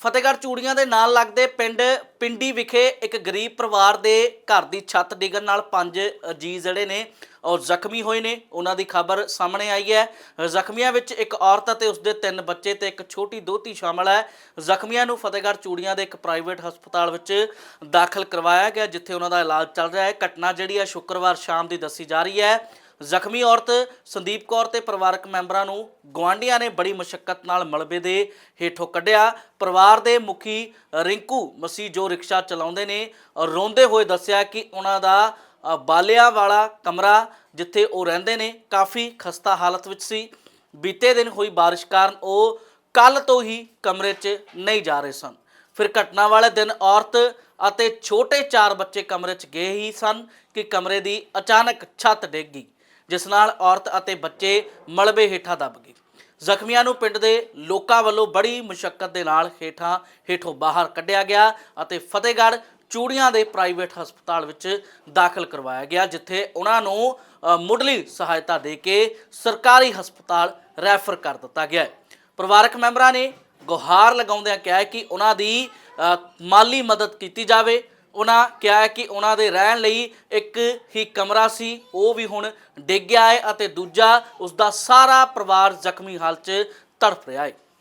ਫਤਿਹਗੜ੍ਹ ਚੂੜੀਆਂ ਦੇ ਨਾਲ ਲੱਗਦੇ ਪਿੰਡ ਪਿੰਡੀ ਵਿਖੇ ਇੱਕ ਗਰੀਬ ਪਰਿਵਾਰ ਦੇ ਘਰ ਦੀ ਛੱਤ ਡਿੱਗਣ ਨਾਲ ਪੰਜ ਜੀ ਜਿਹੜੇ ਨੇ ਉਹ ਜ਼ਖਮੀ ਹੋਏ ਨੇ। ਉਹਨਾਂ ਦੀ ਖਬਰ ਸਾਹਮਣੇ ਆਈ ਹੈ। ਜ਼ਖਮੀਆਂ ਵਿੱਚ ਇੱਕ ਔਰਤ ਅਤੇ ਉਸਦੇ ਤਿੰਨ ਬੱਚੇ ਤੇ ਇੱਕ ਛੋਟੀ ਦੋਤੀ ਸ਼ਾਮਲ ਹੈ। ਜ਼ਖਮੀਆਂ ਨੂੰ ਫਤਿਹਗੜ੍ਹ ਚੂੜੀਆਂ ਦੇ ਇੱਕ ਪ੍ਰਾਈਵੇਟ ਹਸਪਤਾਲ ਵਿੱਚ ਦਾਖਲ ਕਰਵਾਇਆ ਗਿਆ, ਜਿੱਥੇ ਉਹਨਾਂ ਦਾ ਇਲਾਜ ਚੱਲ ਰਿਹਾ ਹੈ। ਘਟਨਾ ਜਿਹੜੀ ਹੈ ਸ਼ੁੱਕਰਵਾਰ ਸ਼ਾਮ ਦੀ ਦੱਸੀ ਜਾ ਰਹੀ ਹੈ। ਜ਼ਖਮੀ ਔਰਤ ਸੰਦੀਪ ਕੌਰ ਤੇ ਪਰਿਵਾਰਕ ਮੈਂਬਰਾਂ ਨੂੰ ਗਵਾਂਢੀਆਂ ਨੇ ਬੜੀ ਮੁਸ਼ਕਲ ਨਾਲ ਮਲਬੇ ਦੇ ਹੇਠੋਂ ਕੱਢਿਆ। ਪਰਿਵਾਰ ਦੇ ਮੁਖੀ ਰਿੰਕੂ ਮਸੀਹ ਜੋ ਰਿਕਸ਼ਾ ਚਲਾਉਂਦੇ ਨੇ, ਰੋਂਦੇ ਹੋਏ ਦੱਸਿਆ ਕਿ ਉਹਨਾਂ ਦਾ ਬਾਲਿਆਂ ਵਾਲਾ ਕਮਰਾ ਜਿੱਥੇ ਉਹ ਰਹਿੰਦੇ ਨੇ ਕਾਫੀ ਖਸਤਾ ਹਾਲਤ ਵਿੱਚ ਸੀ। ਬੀਤੇ ਦਿਨ ਹੋਈ ਬਾਰਿਸ਼ ਕਾਰਨ ਉਹ ਕੱਲ ਤੋਂ ਹੀ ਕਮਰੇ 'ਚ ਨਹੀਂ ਜਾ ਰਹੇ ਸਨ। ਫਿਰ ਘਟਨਾ ਵਾਲੇ ਦਿਨ ਔਰਤ ਅਤੇ ਛੋਟੇ ਚਾਰ ਬੱਚੇ ਕਮਰੇ 'ਚ ਗਏ ਹੀ ਸਨ ਕਿ ਕਮਰੇ ਦੀ ਅਚਾਨਕ ਛੱਤ ਡਿੱਗ ਗਈ। ਜਿਸ ਨਾਲ ਔਰਤ ਅਤੇ ਬੱਚੇ ਮਲਬੇ ਹੇਠਾਂ ਦਬ ਗਏ। ਜ਼ਖਮੀਆਂ ਨੂੰ ਪਿੰਡ ਦੇ ਲੋਕਾਂ ਵੱਲੋਂ ਬੜੀ ਮੁਸ਼ਕਲ ਦੇ ਨਾਲ ਹੇਠਾਂ, ਹੇਠੋਂ ਬਾਹਰ ਕੱਢਿਆ ਗਿਆ ਅਤੇ ਫਤਿਹਗੜ੍ਹ ਚੂੜੀਆਂ ਦੇ ਪ੍ਰਾਈਵੇਟ ਹਸਪਤਾਲ ਵਿੱਚ ਦਾਖਲ ਕਰਵਾਇਆ ਗਿਆ, ਜਿੱਥੇ ਉਹਨਾਂ ਨੂੰ ਮੁੱਢਲੀ ਸਹਾਇਤਾ ਦੇ ਕੇ ਸਰਕਾਰੀ ਹਸਪਤਾਲ ਰੈਫਰ ਕਰ ਦਿੱਤਾ ਗਿਆ ਹੈ। ਪਰਿਵਾਰਕ ਮੈਂਬਰਾਂ ਨੇ ਗੁਹਾਰ ਲਗਾਉਂਦਿਆਂ ਕਿਹਾ ਕਿ ਉਹਨਾਂ ਦੀ ਮਾਲੀ ਮਦਦ ਕੀਤੀ ਜਾਵੇ ਉਹਨਾਂ ਕਿਹਾ ਕਿ ਉਹਨਾਂ ਦੇ ਰਹਿਣ ਲਈ ਇੱਕ ਹੀ ਕਮਰਾ ਸੀ, ਉਹ ਵੀ ਹੁਣ ਡਿੱਗ ਗਿਆ ਹੈ ਅਤੇ ਦੂਜਾ ਉਸ ਦਾ ਸਾਰਾ ਪਰਿਵਾਰ ਜ਼ਖਮੀ ਹਾਲਤ 'ਚ ਤੜਫ ਰਿਹਾ ਹੈ।